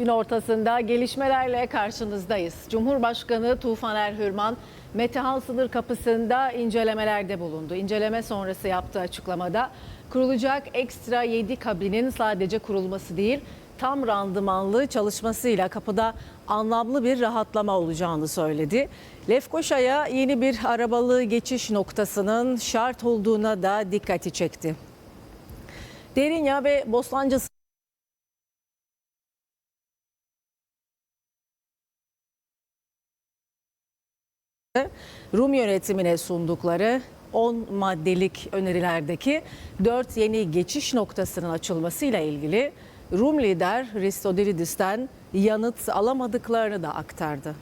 Gün ortasında gelişmelerle karşınızdayız. Cumhurbaşkanı Tufan Erhürman, Metehan sınır kapısında incelemelerde bulundu. İnceleme sonrası yaptığı açıklamada kurulacak ekstra 7 kabinin sadece kurulması değil, tam randımanlı çalışmasıyla kapıda anlamlı bir rahatlama olacağını söyledi. Lefkoşa'ya yeni bir arabalı geçiş noktasının şart olduğuna da dikkati çekti. Derinya ve Bostancı Rum yönetimine sundukları 10 maddelik önerilerdeki 4 yeni geçiş noktasının açılmasıyla ilgili Rum lider Ristodelidis'ten yanıt alamadıklarını da aktardı.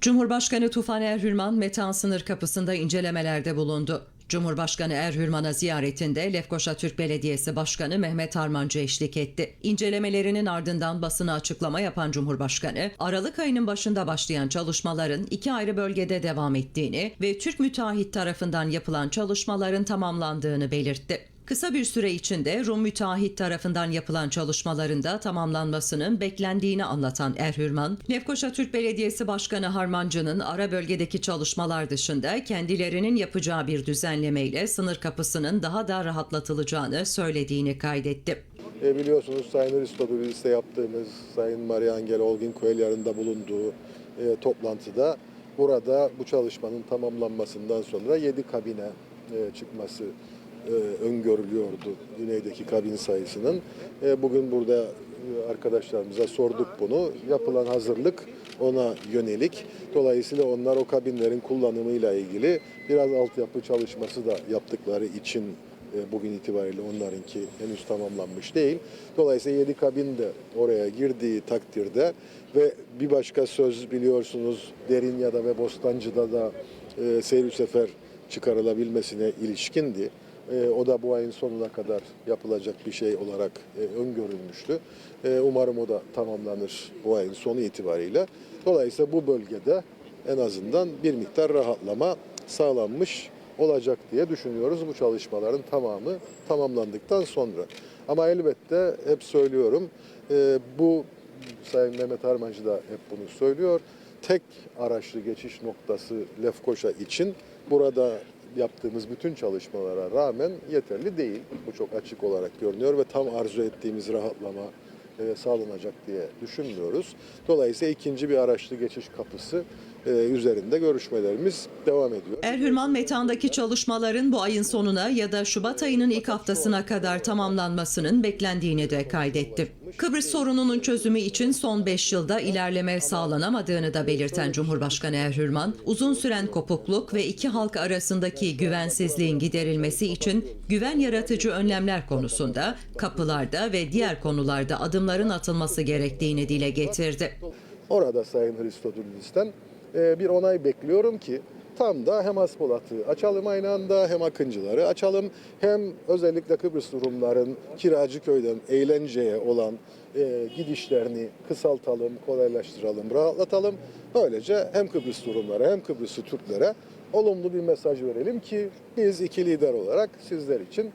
Cumhurbaşkanı Tufan Erhürman Metehan sınır kapısında incelemelerde bulundu. Cumhurbaşkanı Erhürman'a ziyaretinde Lefkoşa Türk Belediyesi Başkanı Mehmet Harmancı eşlik etti. İncelemelerinin ardından basına açıklama yapan Cumhurbaşkanı, Aralık ayının başında başlayan çalışmaların iki ayrı bölgede devam ettiğini ve Türk müteahhit tarafından yapılan çalışmaların tamamlandığını belirtti. Kısa bir süre içinde Rum müteahhit tarafından yapılan çalışmaların da tamamlanmasının beklendiğini anlatan Erhürman, Lefkoşa Türk Belediyesi Başkanı Harmancı'nın ara bölgedeki çalışmalar dışında kendilerinin yapacağı bir düzenlemeyle sınır kapısının daha da rahatlatılacağını söylediğini kaydetti. E, biliyorsunuz Sayın Aristoteles'te yaptığımız, Sayın Maria Angela Olgin Coelho'nun da bulunduğu e, toplantıda burada bu çalışmanın tamamlanmasından sonra 7 kabine e, çıkması öngörülüyordu güneydeki kabin sayısının. E, bugün burada e, arkadaşlarımıza sorduk bunu. Yapılan hazırlık ona yönelik. Dolayısıyla onlar o kabinlerin kullanımıyla ilgili biraz altyapı çalışması da yaptıkları için e, bugün itibariyle onlarınki henüz tamamlanmış değil. Dolayısıyla 7 kabin de oraya girdiği takdirde ve bir başka söz biliyorsunuz Derinya'da ve Bostancı'da da e, seyir sefer çıkarılabilmesine ilişkindi. E, o da bu ayın sonuna kadar yapılacak bir şey olarak e, öngörülmüştü. E, umarım o da tamamlanır bu ayın sonu itibariyle. Dolayısıyla bu bölgede en azından bir miktar rahatlama sağlanmış olacak diye düşünüyoruz bu çalışmaların tamamı tamamlandıktan sonra. Ama elbette hep söylüyorum e, bu Sayın Mehmet Harmancı da hep bunu söylüyor. Tek araçlı geçiş noktası Lefkoşa için burada yaptığımız bütün çalışmalara rağmen yeterli değil. Bu çok açık olarak görünüyor ve tam arzu ettiğimiz rahatlama e, sağlanacak diye düşünmüyoruz. Dolayısıyla ikinci bir araçlı geçiş kapısı üzerinde görüşmelerimiz devam ediyor. Erhürman Metan'daki çalışmaların bu ayın sonuna ya da Şubat ayının ilk haftasına kadar tamamlanmasının beklendiğini de kaydetti. Kıbrıs sorununun çözümü için son 5 yılda ilerleme sağlanamadığını da belirten Cumhurbaşkanı Erhürman, uzun süren kopukluk ve iki halk arasındaki güvensizliğin giderilmesi için güven yaratıcı önlemler konusunda kapılarda ve diğer konularda adımların atılması gerektiğini dile getirdi. Orada Sayın Hristodoulos'tan e, bir onay bekliyorum ki tam da hem Aspolat'ı açalım aynı anda hem Akıncıları açalım hem özellikle Kıbrıs Rumların Kiracıköy'den eğlenceye olan e, gidişlerini kısaltalım, kolaylaştıralım, rahatlatalım. Böylece hem Kıbrıs Rumlara hem Kıbrıslı Türklere olumlu bir mesaj verelim ki biz iki lider olarak sizler için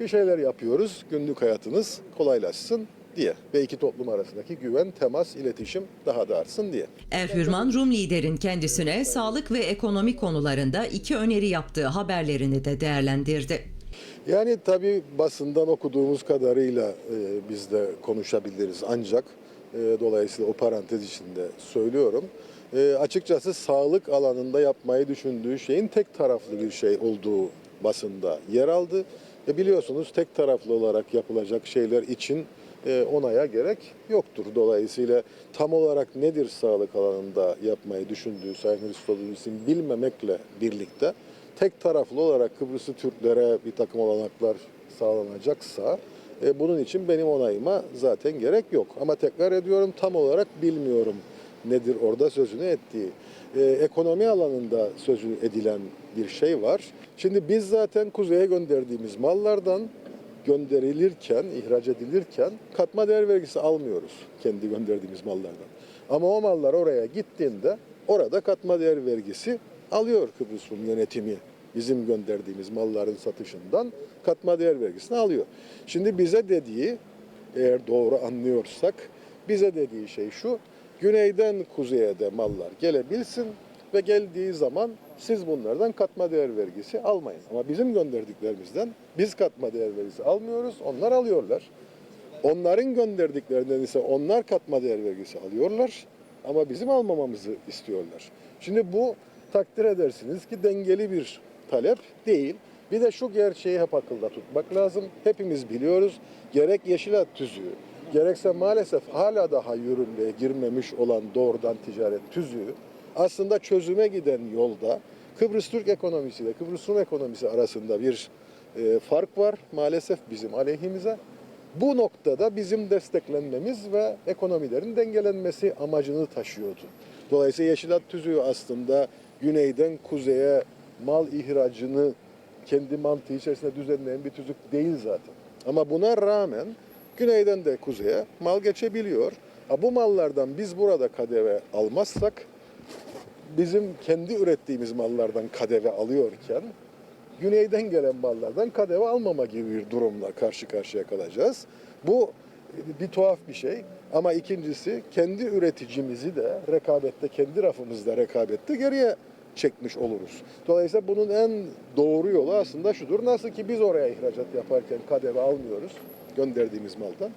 bir şeyler yapıyoruz. Günlük hayatınız kolaylaşsın diye ve iki toplum arasındaki güven, temas, iletişim daha da artsın diye. Erhürman Rum liderin kendisine sağlık ve ekonomi konularında iki öneri yaptığı haberlerini de değerlendirdi. Yani tabii basından okuduğumuz kadarıyla e, biz de konuşabiliriz ancak e, dolayısıyla o parantez içinde söylüyorum. E, açıkçası sağlık alanında yapmayı düşündüğü şeyin tek taraflı bir şey olduğu basında yer aldı. E, biliyorsunuz tek taraflı olarak yapılacak şeyler için e, onaya gerek yoktur. Dolayısıyla tam olarak nedir sağlık alanında yapmayı düşündüğü Sayın Hristodoulos'un bilmemekle birlikte tek taraflı olarak Kıbrıslı Türklere bir takım olanaklar sağlanacaksa e, bunun için benim onayıma zaten gerek yok. Ama tekrar ediyorum tam olarak bilmiyorum nedir orada sözünü ettiği. E, ekonomi alanında sözü edilen bir şey var. Şimdi biz zaten kuzeye gönderdiğimiz mallardan gönderilirken, ihraç edilirken katma değer vergisi almıyoruz kendi gönderdiğimiz mallardan. Ama o mallar oraya gittiğinde orada katma değer vergisi alıyor Kıbrıs Rum yönetimi. Bizim gönderdiğimiz malların satışından katma değer vergisini alıyor. Şimdi bize dediği eğer doğru anlıyorsak bize dediği şey şu. Güneyden kuzeye de mallar gelebilsin ve geldiği zaman siz bunlardan katma değer vergisi almayın. Ama bizim gönderdiklerimizden biz katma değer vergisi almıyoruz, onlar alıyorlar. Onların gönderdiklerinden ise onlar katma değer vergisi alıyorlar ama bizim almamamızı istiyorlar. Şimdi bu takdir edersiniz ki dengeli bir talep değil. Bir de şu gerçeği hep akılda tutmak lazım. Hepimiz biliyoruz gerek yeşil tüzüğü gerekse maalesef hala daha yürürlüğe girmemiş olan doğrudan ticaret tüzüğü aslında çözüme giden yolda Kıbrıs Türk ekonomisiyle Kıbrıs Rum ekonomisi arasında bir e, fark var maalesef bizim aleyhimize. Bu noktada bizim desteklenmemiz ve ekonomilerin dengelenmesi amacını taşıyordu. Dolayısıyla Yeşilat Tüzüğü aslında güneyden kuzeye mal ihracını kendi mantığı içerisinde düzenleyen bir tüzük değil zaten. Ama buna rağmen güneyden de kuzeye mal geçebiliyor. Bu mallardan biz burada kadeve almazsak bizim kendi ürettiğimiz mallardan kadeve alıyorken güneyden gelen mallardan kadeve almama gibi bir durumla karşı karşıya kalacağız. Bu bir tuhaf bir şey ama ikincisi kendi üreticimizi de rekabette kendi rafımızda rekabette geriye çekmiş oluruz. Dolayısıyla bunun en doğru yolu aslında şudur. Nasıl ki biz oraya ihracat yaparken kadeve almıyoruz gönderdiğimiz maldan.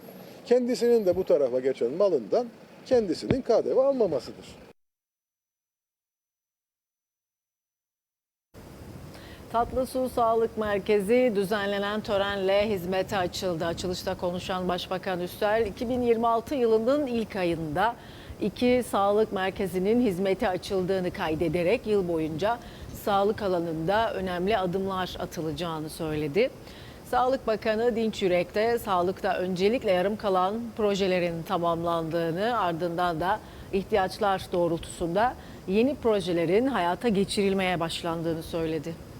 Kendisinin de bu tarafa geçen malından kendisinin KDV almamasıdır. Tatlı Su Sağlık Merkezi düzenlenen törenle hizmete açıldı. Açılışta konuşan Başbakan Üstel 2026 yılının ilk ayında iki sağlık merkezinin hizmete açıldığını kaydederek yıl boyunca sağlık alanında önemli adımlar atılacağını söyledi. Sağlık Bakanı Dinç Yürek de sağlıkta öncelikle yarım kalan projelerin tamamlandığını ardından da ihtiyaçlar doğrultusunda yeni projelerin hayata geçirilmeye başlandığını söyledi.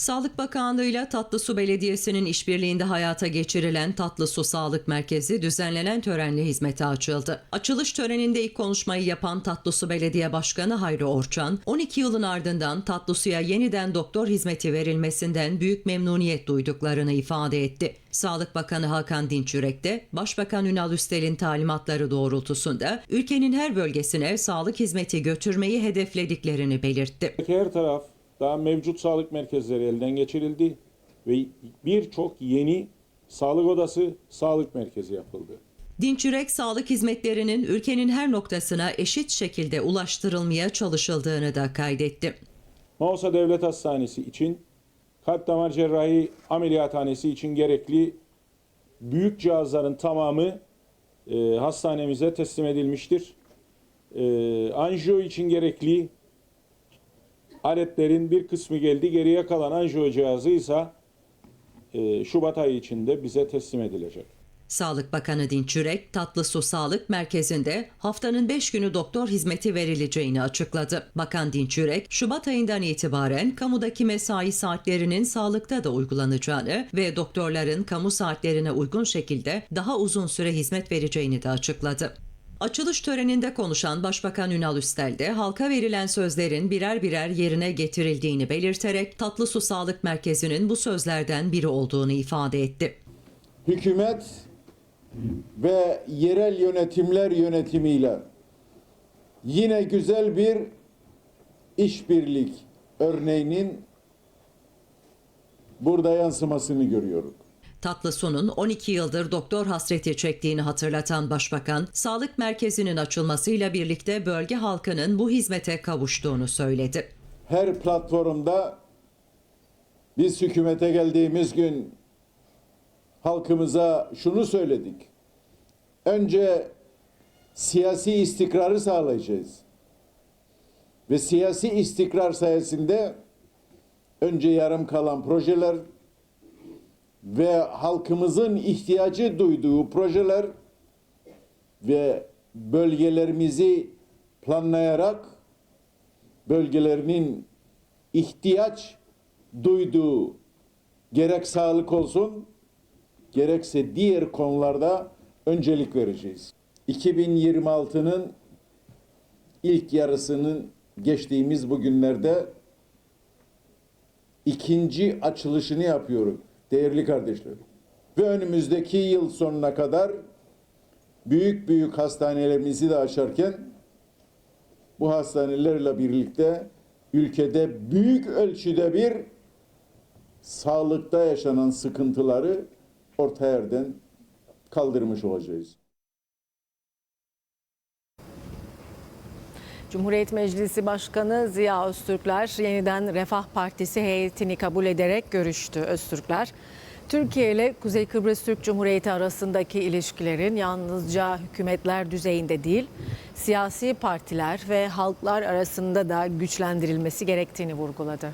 Sağlık Bakanlığı ile Tatlısu Belediyesi'nin işbirliğinde hayata geçirilen Tatlısu Sağlık Merkezi düzenlenen törenle hizmete açıldı. Açılış töreninde ilk konuşmayı yapan Tatlısu Belediye Başkanı Hayri Orçan, 12 yılın ardından Tatlısu'ya yeniden doktor hizmeti verilmesinden büyük memnuniyet duyduklarını ifade etti. Sağlık Bakanı Hakan Dinçürek de Başbakan Ünal Üstel'in talimatları doğrultusunda ülkenin her bölgesine sağlık hizmeti götürmeyi hedeflediklerini belirtti. Her taraf daha mevcut sağlık merkezleri elden geçirildi ve birçok yeni sağlık odası, sağlık merkezi yapıldı. Dinçürek sağlık hizmetlerinin ülkenin her noktasına eşit şekilde ulaştırılmaya çalışıldığını da kaydetti. Mausa Devlet Hastanesi için kalp damar cerrahi ameliyathanesi için gerekli büyük cihazların tamamı e, hastanemize teslim edilmiştir. E, anjiyo için gerekli aletlerin bir kısmı geldi. Geriye kalan anjiyo cihazı ise e, Şubat ayı içinde bize teslim edilecek. Sağlık Bakanı Dinçürek, Tatlısu Sağlık Merkezi'nde haftanın 5 günü doktor hizmeti verileceğini açıkladı. Bakan Dinçürek, Şubat ayından itibaren kamudaki mesai saatlerinin sağlıkta da uygulanacağını ve doktorların kamu saatlerine uygun şekilde daha uzun süre hizmet vereceğini de açıkladı. Açılış töreninde konuşan Başbakan Ünal Üstel de halka verilen sözlerin birer birer yerine getirildiğini belirterek Tatlısu Sağlık Merkezi'nin bu sözlerden biri olduğunu ifade etti. hükümet ve yerel yönetimler yönetimiyle yine güzel bir işbirlik örneğinin burada yansımasını görüyoruz. Tatlısu'nun 12 yıldır doktor hasreti çektiğini hatırlatan Başbakan, sağlık merkezinin açılmasıyla birlikte bölge halkının bu hizmete kavuştuğunu söyledi. Her platformda biz hükümete geldiğimiz gün halkımıza şunu söyledik. Önce siyasi istikrarı sağlayacağız. Ve siyasi istikrar sayesinde önce yarım kalan projeler ve halkımızın ihtiyacı duyduğu projeler ve bölgelerimizi planlayarak bölgelerinin ihtiyaç duyduğu gerek sağlık olsun gerekse diğer konularda öncelik vereceğiz. 2026'nın ilk yarısının geçtiğimiz bu günlerde ikinci açılışını yapıyorum değerli kardeşlerim. Ve önümüzdeki yıl sonuna kadar büyük büyük hastanelerimizi de açarken bu hastanelerle birlikte ülkede büyük ölçüde bir sağlıkta yaşanan sıkıntıları orta yerden kaldırmış olacağız. Cumhuriyet Meclisi Başkanı Ziya Öztürkler yeniden Refah Partisi heyetini kabul ederek görüştü. Öztürkler, Türkiye ile Kuzey Kıbrıs Türk Cumhuriyeti arasındaki ilişkilerin yalnızca hükümetler düzeyinde değil, siyasi partiler ve halklar arasında da güçlendirilmesi gerektiğini vurguladı.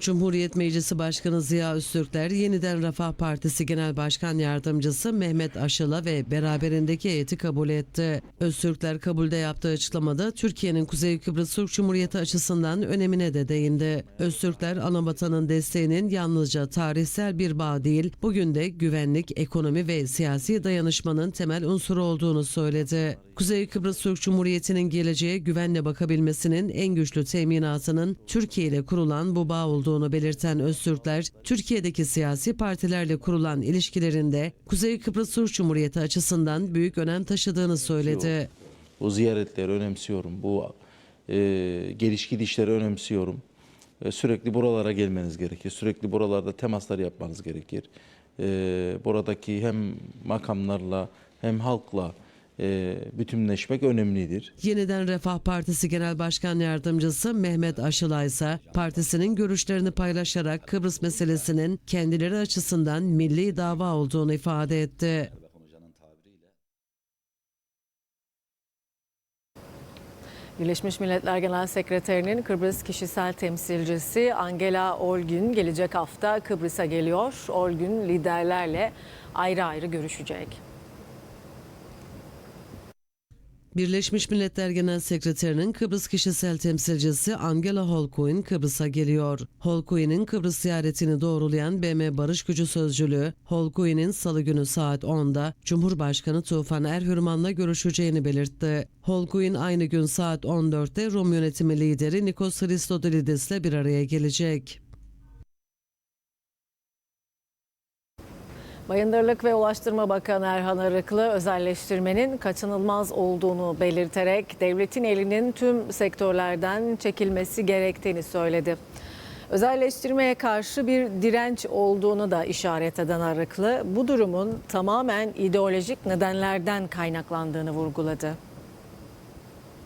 Cumhuriyet Meclisi Başkanı Ziya Öztürkler yeniden Refah Partisi Genel Başkan Yardımcısı Mehmet Aşıl'a ve beraberindeki heyeti kabul etti. Öztürkler kabulde yaptığı açıklamada Türkiye'nin Kuzey Kıbrıs Türk Cumhuriyeti açısından önemine de değindi. Öztürkler anavatanın desteğinin yalnızca tarihsel bir bağ değil, bugün de güvenlik, ekonomi ve siyasi dayanışmanın temel unsuru olduğunu söyledi. Kuzey Kıbrıs Türk Cumhuriyeti'nin geleceğe güvenle bakabilmesinin en güçlü teminatının Türkiye ile kurulan bu bağ olduğunu belirten Öztürkler, Türkiye'deki siyasi partilerle kurulan ilişkilerinde Kuzey Kıbrıs Türk Cumhuriyeti açısından büyük önem taşıdığını söyledi. Bu ziyaretleri önemsiyorum. Bu e, geliş gidişleri önemsiyorum. E, sürekli buralara gelmeniz gerekir. Sürekli buralarda temaslar yapmanız gerekir. E, buradaki hem makamlarla hem halkla e, bütünleşmek önemlidir. Yeniden Refah Partisi Genel Başkan Yardımcısı Mehmet Aşılay ise partisinin görüşlerini paylaşarak Kıbrıs meselesinin kendileri açısından milli dava olduğunu ifade etti. Birleşmiş Milletler Genel Sekreterinin Kıbrıs kişisel temsilcisi Angela Olgün gelecek hafta Kıbrıs'a geliyor. Olgün liderlerle ayrı ayrı görüşecek. Birleşmiş Milletler Genel Sekreterinin Kıbrıs kişisel temsilcisi Angela Holkoin Kıbrıs'a geliyor. Holkoin'in Kıbrıs ziyaretini doğrulayan BM Barış Gücü Sözcülüğü, Holkoin'in salı günü saat 10'da Cumhurbaşkanı Tufan Erhürman'la görüşeceğini belirtti. Holkoin aynı gün saat 14'te Rum yönetimi lideri Nikos Christodoulidis'le bir araya gelecek. Bayındırlık ve Ulaştırma Bakanı Erhan Arıklı özelleştirmenin kaçınılmaz olduğunu belirterek devletin elinin tüm sektörlerden çekilmesi gerektiğini söyledi. Özelleştirmeye karşı bir direnç olduğunu da işaret eden Arıklı bu durumun tamamen ideolojik nedenlerden kaynaklandığını vurguladı.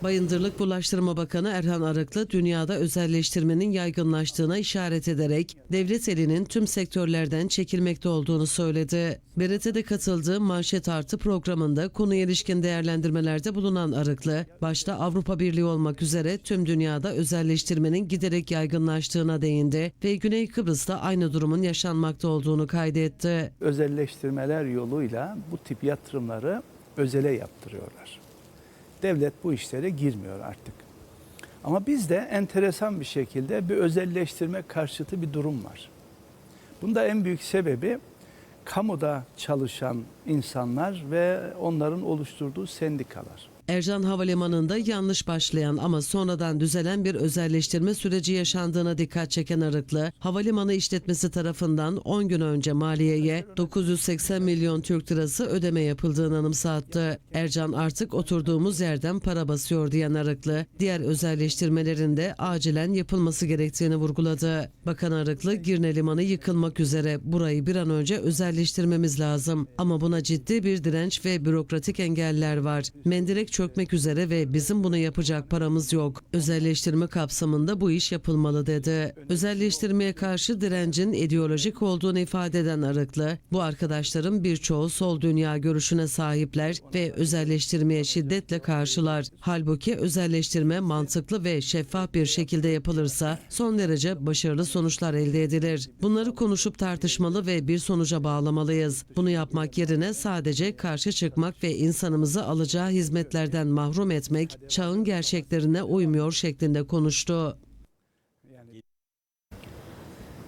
Bayındırlık Ulaştırma Bakanı Erhan Arıklı dünyada özelleştirmenin yaygınlaştığına işaret ederek devlet elinin tüm sektörlerden çekilmekte olduğunu söyledi. BRT'de katıldığı manşet artı programında konuya ilişkin değerlendirmelerde bulunan Arıklı, başta Avrupa Birliği olmak üzere tüm dünyada özelleştirmenin giderek yaygınlaştığına değindi ve Güney Kıbrıs'ta aynı durumun yaşanmakta olduğunu kaydetti. özelleştirmeler yoluyla bu tip yatırımları özele yaptırıyorlar. Devlet bu işlere girmiyor artık. Ama bizde enteresan bir şekilde bir özelleştirme karşıtı bir durum var. Bunda en büyük sebebi kamuda çalışan insanlar ve onların oluşturduğu sendikalar. Ercan Havalimanı'nda yanlış başlayan ama sonradan düzelen bir özelleştirme süreci yaşandığına dikkat çeken Arıklı, havalimanı işletmesi tarafından 10 gün önce maliyeye 980 milyon Türk lirası ödeme yapıldığını anımsattı. Ercan artık oturduğumuz yerden para basıyor diyen Arıklı, diğer özelleştirmelerin de acilen yapılması gerektiğini vurguladı. Bakan Arıklı, Girne Limanı yıkılmak üzere burayı bir an önce özelleştirmemiz lazım. Ama buna ciddi bir direnç ve bürokratik engeller var. Mendirek çökmek üzere ve bizim bunu yapacak paramız yok. Özelleştirme kapsamında bu iş yapılmalı dedi. Özelleştirmeye karşı direncin ideolojik olduğunu ifade eden Arıklı, bu arkadaşların birçoğu sol dünya görüşüne sahipler ve özelleştirmeye şiddetle karşılar. Halbuki özelleştirme mantıklı ve şeffaf bir şekilde yapılırsa son derece başarılı sonuçlar elde edilir. Bunları konuşup tartışmalı ve bir sonuca bağlamalıyız. Bunu yapmak yerine sadece karşı çıkmak ve insanımızı alacağı hizmetlerden mahrum etmek çağın gerçeklerine uymuyor şeklinde konuştu.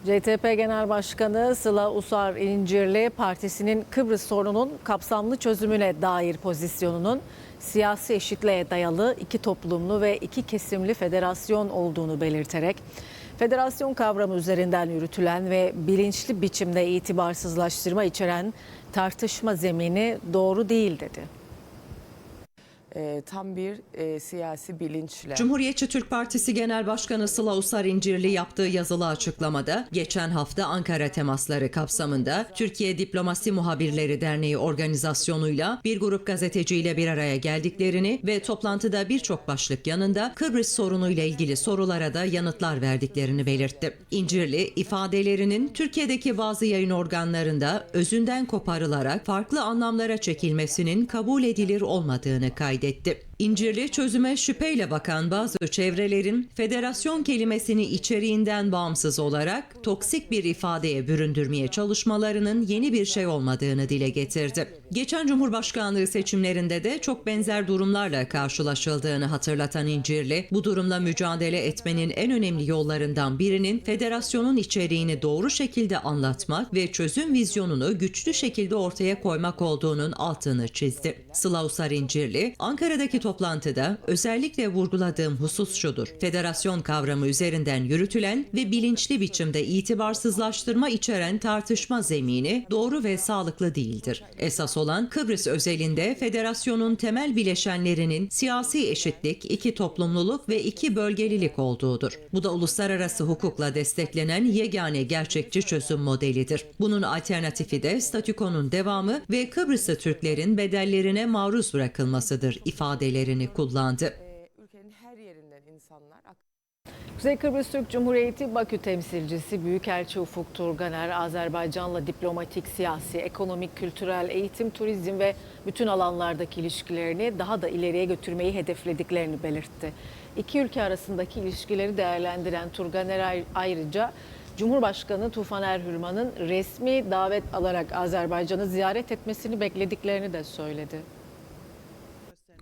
CTP Genel Başkanı Sıla Usar İncirli partisinin Kıbrıs sorununun kapsamlı çözümüne dair pozisyonunun siyasi eşitliğe dayalı iki toplumlu ve iki kesimli federasyon olduğunu belirterek Federasyon kavramı üzerinden yürütülen ve bilinçli biçimde itibarsızlaştırma içeren tartışma zemini doğru değil dedi. E, tam bir e, siyasi bilinçle. Cumhuriyetçi Türk Partisi Genel Başkanı Sıla Usar İncirli yaptığı yazılı açıklamada geçen hafta Ankara temasları kapsamında Türkiye Diplomasi Muhabirleri Derneği organizasyonuyla bir grup gazeteciyle bir araya geldiklerini ve toplantıda birçok başlık yanında Kıbrıs sorunuyla ilgili sorulara da yanıtlar verdiklerini belirtti. İncirli ifadelerinin Türkiye'deki bazı yayın organlarında özünden koparılarak farklı anlamlara çekilmesinin kabul edilir olmadığını kaydetti. kaydetti. İncirli çözüme şüpheyle bakan bazı çevrelerin federasyon kelimesini içeriğinden bağımsız olarak toksik bir ifadeye büründürmeye çalışmalarının yeni bir şey olmadığını dile getirdi. Geçen Cumhurbaşkanlığı seçimlerinde de çok benzer durumlarla karşılaşıldığını hatırlatan İncirli, bu durumla mücadele etmenin en önemli yollarından birinin federasyonun içeriğini doğru şekilde anlatmak ve çözüm vizyonunu güçlü şekilde ortaya koymak olduğunun altını çizdi. Sıla İncirli, Ankara'daki toplantıda özellikle vurguladığım husus şudur. Federasyon kavramı üzerinden yürütülen ve bilinçli biçimde itibarsızlaştırma içeren tartışma zemini doğru ve sağlıklı değildir. Esas olan Kıbrıs özelinde federasyonun temel bileşenlerinin siyasi eşitlik, iki toplumluluk ve iki bölgelilik olduğudur. Bu da uluslararası hukukla desteklenen yegane gerçekçi çözüm modelidir. Bunun alternatifi de statükonun devamı ve Kıbrıslı Türklerin bedellerine maruz bırakılmasıdır ifadelerini kullandı. Ülkenin her yerinden insanlar Kuzey Kıbrıs Türk Cumhuriyeti Bakü temsilcisi Büyükelçi Ufuk Turganer, Azerbaycan'la diplomatik, siyasi, ekonomik, kültürel, eğitim, turizm ve bütün alanlardaki ilişkilerini daha da ileriye götürmeyi hedeflediklerini belirtti. İki ülke arasındaki ilişkileri değerlendiren Turganer ayrıca Cumhurbaşkanı Tufan Erhürman'ın resmi davet alarak Azerbaycan'ı ziyaret etmesini beklediklerini de söyledi.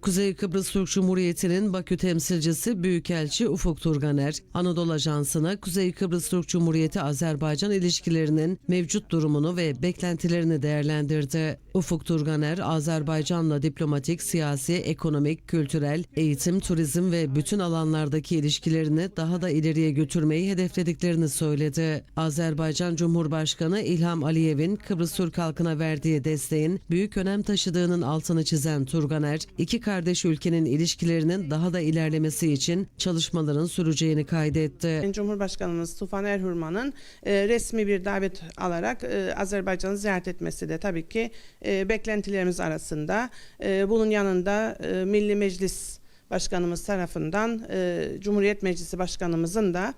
Kuzey Kıbrıs Türk Cumhuriyeti'nin Bakü temsilcisi Büyükelçi Ufuk Turganer, Anadolu Ajansı'na Kuzey Kıbrıs Türk Cumhuriyeti Azerbaycan ilişkilerinin mevcut durumunu ve beklentilerini değerlendirdi. Ufuk Turganer, Azerbaycan'la diplomatik, siyasi, ekonomik, kültürel, eğitim, turizm ve bütün alanlardaki ilişkilerini daha da ileriye götürmeyi hedeflediklerini söyledi. Azerbaycan Cumhurbaşkanı İlham Aliyev'in Kıbrıs Türk halkına verdiği desteğin büyük önem taşıdığının altını çizen Turganer, iki kardeş ülkenin ilişkilerinin daha da ilerlemesi için çalışmaların süreceğini kaydetti. Cumhurbaşkanımız Tufan Erhurman'ın e, resmi bir davet alarak e, Azerbaycan'ı ziyaret etmesi de tabii ki e, beklentilerimiz arasında. E, bunun yanında e, Milli Meclis Başkanımız tarafından e, Cumhuriyet Meclisi Başkanımızın da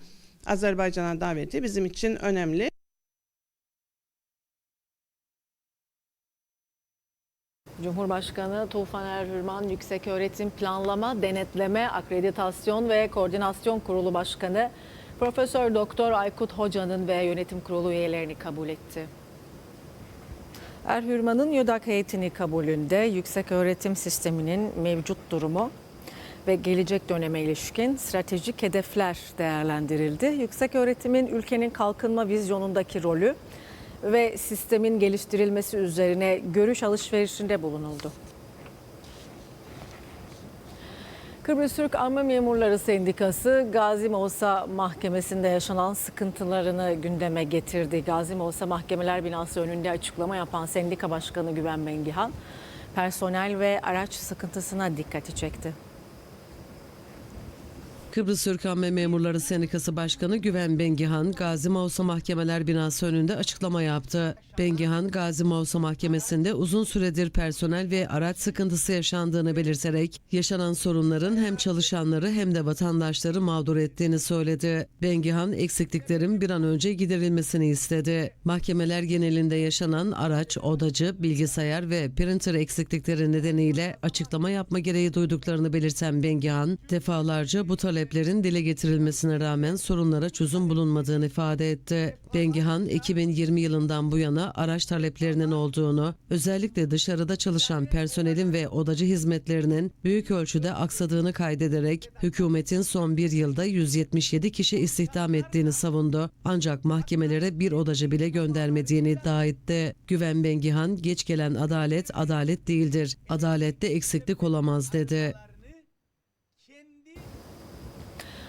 Azerbaycan'a daveti bizim için önemli. Cumhurbaşkanı Tufan Erhürman Yüksek Öğretim Planlama, Denetleme, Akreditasyon ve Koordinasyon Kurulu Başkanı Profesör Doktor Aykut Hoca'nın ve yönetim kurulu üyelerini kabul etti. Erhürman'ın YÖDAK heyetini kabulünde yüksek öğretim sisteminin mevcut durumu ve gelecek döneme ilişkin stratejik hedefler değerlendirildi. Yüksek öğretimin ülkenin kalkınma vizyonundaki rolü ve sistemin geliştirilmesi üzerine görüş alışverişinde bulunuldu. Kıbrıs Türk Arma Memurları Sendikası Gazi Mausa Mahkemesi'nde yaşanan sıkıntılarını gündeme getirdi. Gazi Mausa Mahkemeler Binası önünde açıklama yapan Sendika Başkanı Güven Mengihan, personel ve araç sıkıntısına dikkati çekti. Kıbrıs Türk Amme Memurları Sendikası Başkanı Güven Bengihan, Gazi Mausa Mahkemeler Binası önünde açıklama yaptı. Bengihan, Gazi Mausa Mahkemesi'nde uzun süredir personel ve araç sıkıntısı yaşandığını belirterek, yaşanan sorunların hem çalışanları hem de vatandaşları mağdur ettiğini söyledi. Bengihan, eksikliklerin bir an önce giderilmesini istedi. Mahkemeler genelinde yaşanan araç, odacı, bilgisayar ve printer eksiklikleri nedeniyle açıklama yapma gereği duyduklarını belirten Bengihan, defalarca bu taleplerin dile getirilmesine rağmen sorunlara çözüm bulunmadığını ifade etti. Bengihan, 2020 yılından bu yana araç taleplerinin olduğunu, özellikle dışarıda çalışan personelin ve odacı hizmetlerinin büyük ölçüde aksadığını kaydederek hükümetin son bir yılda 177 kişi istihdam ettiğini savundu. Ancak mahkemelere bir odacı bile göndermediğini iddia etti. Güven Bengihan, geç gelen adalet adalet değildir. Adalette eksiklik olamaz dedi.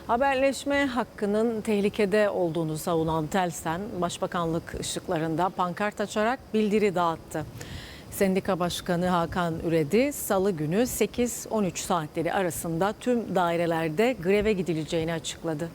Haberleşme hakkının tehlikede olduğunu savunan Telsen, Başbakanlık ışıklarında pankart açarak bildiri dağıttı. Sendika Başkanı Hakan Üredi, Salı günü 8-13 saatleri arasında tüm dairelerde greve gidileceğini açıkladı.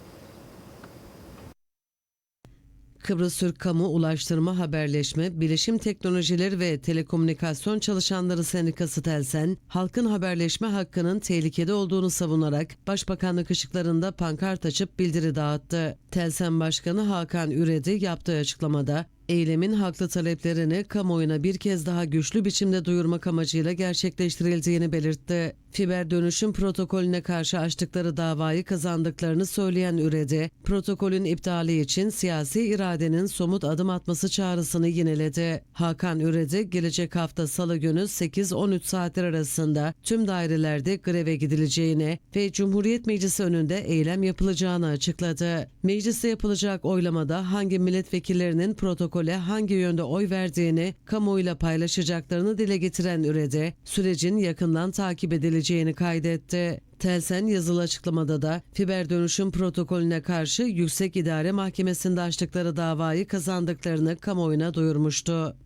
Kıbrıs Türk Kamu Ulaştırma Haberleşme, Bilişim Teknolojileri ve Telekomünikasyon Çalışanları Sendikası Telsen, halkın haberleşme hakkının tehlikede olduğunu savunarak Başbakanlık ışıklarında pankart açıp bildiri dağıttı. Telsen Başkanı Hakan Üredi yaptığı açıklamada, eylemin haklı taleplerini kamuoyuna bir kez daha güçlü biçimde duyurmak amacıyla gerçekleştirildiğini belirtti. Fiber dönüşüm protokolüne karşı açtıkları davayı kazandıklarını söyleyen Üredi, protokolün iptali için siyasi iradenin somut adım atması çağrısını yineledi. Hakan Üredi, gelecek hafta salı günü 8-13 saatler arasında tüm dairelerde greve gidileceğini ve Cumhuriyet Meclisi önünde eylem yapılacağını açıkladı. Mecliste yapılacak oylamada hangi milletvekillerinin protokole hangi yönde oy verdiğini kamuoyuyla paylaşacaklarını dile getiren Üredi, sürecin yakından takip edileceğini kaydetti. Telsen yazılı açıklamada da fiber dönüşüm protokolüne karşı Yüksek İdare Mahkemesi'nde açtıkları davayı kazandıklarını kamuoyuna duyurmuştu.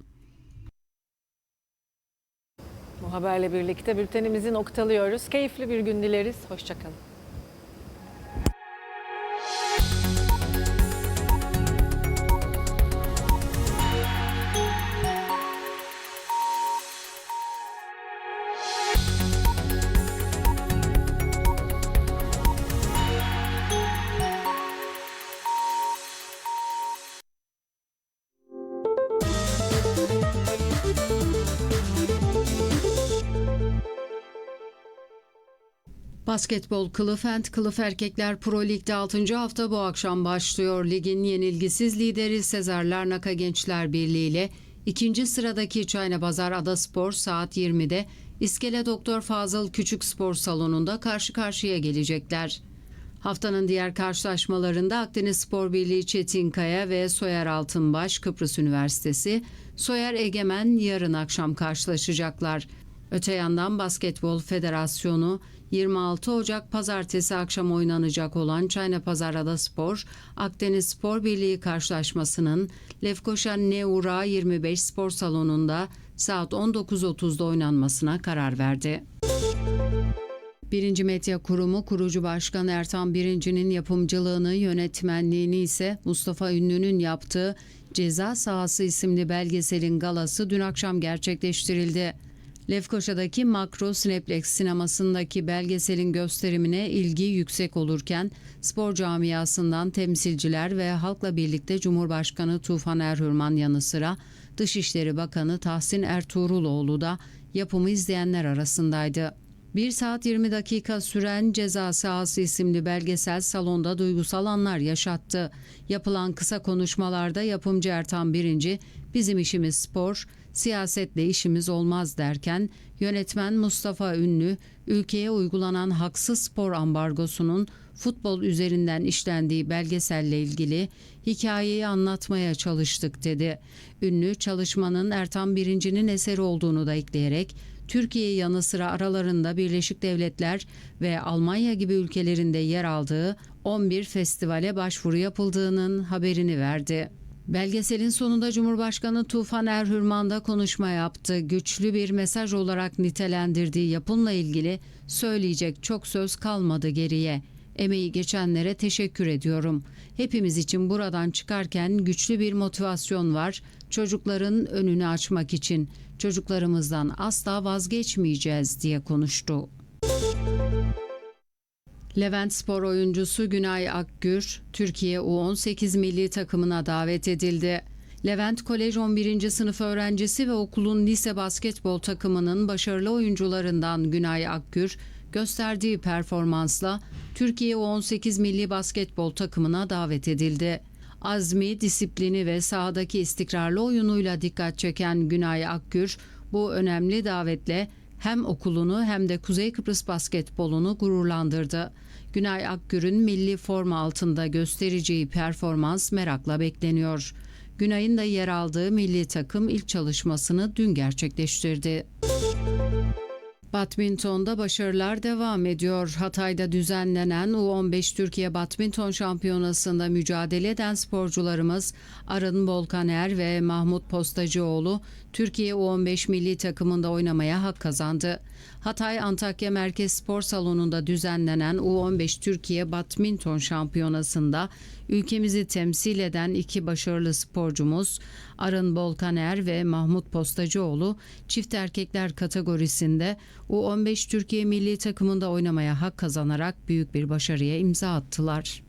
Bu haberle birlikte bültenimizi noktalıyoruz. Keyifli bir gün dileriz. Hoşçakalın. Basketbol Kılıf and Kılıf Erkekler Pro Lig'de 6. hafta bu akşam başlıyor. Ligin yenilgisiz lideri Sezar Larnaka Gençler Birliği ile ikinci sıradaki Çaynabazar Adaspor saat 20'de İskele Doktor Fazıl Küçük Spor Salonu'nda karşı karşıya gelecekler. Haftanın diğer karşılaşmalarında Akdeniz Spor Birliği Çetinkaya ve Soyer Altınbaş Kıbrıs Üniversitesi, Soyer Egemen yarın akşam karşılaşacaklar. Öte yandan Basketbol Federasyonu 26 Ocak pazartesi akşam oynanacak olan Çayna Pazar Spor, Akdeniz Spor Birliği karşılaşmasının Lefkoşa Neura 25 Spor Salonu'nda saat 19.30'da oynanmasına karar verdi. Birinci Medya Kurumu kurucu başkan Ertan Birinci'nin yapımcılığını, yönetmenliğini ise Mustafa Ünlü'nün yaptığı Ceza Sahası isimli belgeselin galası dün akşam gerçekleştirildi. Lefkoşa'daki Makro Cineplex sinemasındaki belgeselin gösterimine ilgi yüksek olurken spor camiasından temsilciler ve halkla birlikte Cumhurbaşkanı Tufan Erhürman yanı sıra Dışişleri Bakanı Tahsin Ertuğruloğlu da yapımı izleyenler arasındaydı. 1 saat 20 dakika süren Ceza Sahası isimli belgesel salonda duygusal anlar yaşattı. Yapılan kısa konuşmalarda yapımcı Ertan Birinci, bizim işimiz spor, siyasetle işimiz olmaz derken yönetmen Mustafa Ünlü, ülkeye uygulanan haksız spor ambargosunun futbol üzerinden işlendiği belgeselle ilgili hikayeyi anlatmaya çalıştık dedi. Ünlü çalışmanın Ertan Birinci'nin eseri olduğunu da ekleyerek Türkiye yanı sıra aralarında Birleşik Devletler ve Almanya gibi ülkelerinde yer aldığı 11 festivale başvuru yapıldığının haberini verdi. Belgeselin sonunda Cumhurbaşkanı Tufan Erhürman da konuşma yaptı. Güçlü bir mesaj olarak nitelendirdiği yapımla ilgili söyleyecek çok söz kalmadı geriye. Emeği geçenlere teşekkür ediyorum. Hepimiz için buradan çıkarken güçlü bir motivasyon var. Çocukların önünü açmak için çocuklarımızdan asla vazgeçmeyeceğiz diye konuştu. Levent Spor oyuncusu Günay Akgür, Türkiye U18 milli takımına davet edildi. Levent Kolej 11. sınıf öğrencisi ve okulun lise basketbol takımının başarılı oyuncularından Günay Akgür, gösterdiği performansla Türkiye U18 milli basketbol takımına davet edildi. Azmi, disiplini ve sahadaki istikrarlı oyunuyla dikkat çeken Günay Akgür, bu önemli davetle hem okulunu hem de Kuzey Kıbrıs basketbolunu gururlandırdı. Günay Akgür'ün milli forma altında göstereceği performans merakla bekleniyor. Günay'ın da yer aldığı milli takım ilk çalışmasını dün gerçekleştirdi. Badminton'da başarılar devam ediyor. Hatay'da düzenlenen U15 Türkiye Badminton Şampiyonası'nda mücadele eden sporcularımız Arın Volkaner ve Mahmut Postacıoğlu Türkiye U15 milli takımında oynamaya hak kazandı. Hatay Antakya Merkez Spor Salonu'nda düzenlenen U15 Türkiye Badminton Şampiyonası'nda ülkemizi temsil eden iki başarılı sporcumuz Arın Bolkaner ve Mahmut Postacıoğlu çift erkekler kategorisinde U15 Türkiye milli takımında oynamaya hak kazanarak büyük bir başarıya imza attılar.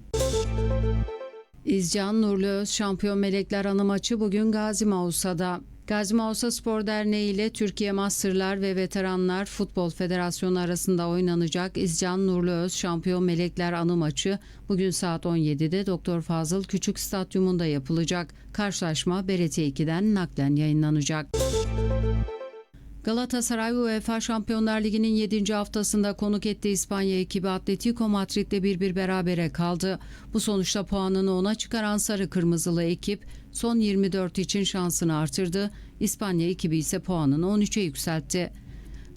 İzcan Nurluöz Şampiyon Melekler Anı maçı bugün Gazi Mausa'da. Gazi Mausa Spor Derneği ile Türkiye Masterlar ve Veteranlar Futbol Federasyonu arasında oynanacak İzcan Nurluöz Şampiyon Melekler Anı maçı bugün saat 17'de Doktor Fazıl Küçük Stadyumunda yapılacak. Karşılaşma BRT 2'den naklen yayınlanacak. Galatasaray UEFA Şampiyonlar Ligi'nin 7. haftasında konuk ettiği İspanya ekibi Atletico Madrid'de bir bir berabere kaldı. Bu sonuçta puanını ona çıkaran sarı kırmızılı ekip son 24 için şansını artırdı. İspanya ekibi ise puanını 13'e yükseltti.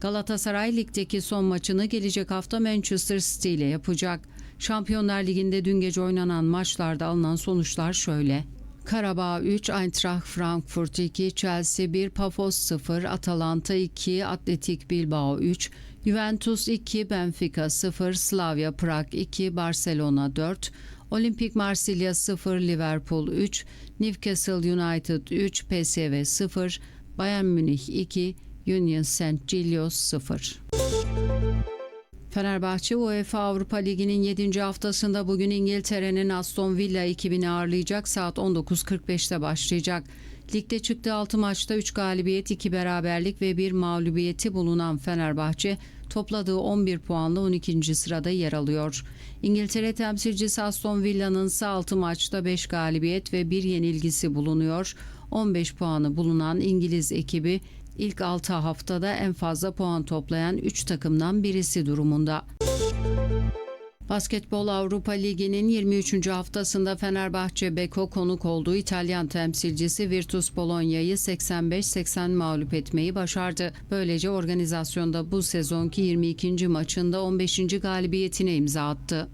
Galatasaray ligdeki son maçını gelecek hafta Manchester City ile yapacak. Şampiyonlar Ligi'nde dün gece oynanan maçlarda alınan sonuçlar şöyle. Karabağ 3, Eintracht Frankfurt 2, Chelsea 1, Pafos 0, Atalanta 2, Atletik Bilbao 3, Juventus 2, Benfica 0, Slavia Prag 2, Barcelona 4, Olimpik Marsilya 0, Liverpool 3, Newcastle United 3, PSV 0, Bayern Münih 2, Union St. Gilloes 0. Fenerbahçe UEFA Avrupa Ligi'nin 7. haftasında bugün İngiltere'nin Aston Villa ekibini ağırlayacak saat 19.45'te başlayacak. Ligde çıktığı 6 maçta 3 galibiyet, 2 beraberlik ve 1 mağlubiyeti bulunan Fenerbahçe topladığı 11 puanla 12. sırada yer alıyor. İngiltere temsilcisi Aston Villa'nın ise 6 maçta 5 galibiyet ve 1 yenilgisi bulunuyor. 15 puanı bulunan İngiliz ekibi ilk 6 haftada en fazla puan toplayan 3 takımdan birisi durumunda. Basketbol Avrupa Ligi'nin 23. haftasında Fenerbahçe Beko konuk olduğu İtalyan temsilcisi Virtus Bologna'yı 85-80 mağlup etmeyi başardı. Böylece organizasyonda bu sezonki 22. maçında 15. galibiyetine imza attı.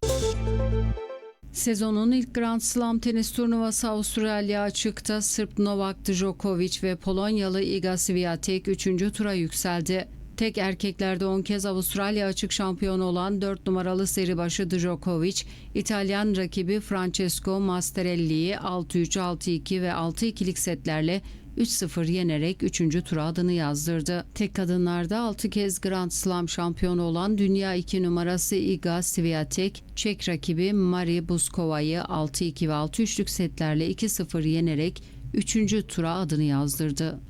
Sezonun ilk Grand Slam tenis turnuvası Avustralya açıkta Sırp Novak Djokovic ve Polonyalı Iga Swiatek 3. tura yükseldi. Tek erkeklerde 10 kez Avustralya açık şampiyonu olan 4 numaralı seri başı Djokovic, İtalyan rakibi Francesco Mastarelli'yi 6-3, 6-2 ve 6-2'lik setlerle 3-0 yenerek 3. tura adını yazdırdı. Tek kadınlarda 6 kez Grand Slam şampiyonu olan dünya 2 numarası Iga Swiatek, Çek rakibi Mari Buskova'yı 6-2 ve 6-3'lük setlerle 2-0 yenerek 3. tura adını yazdırdı.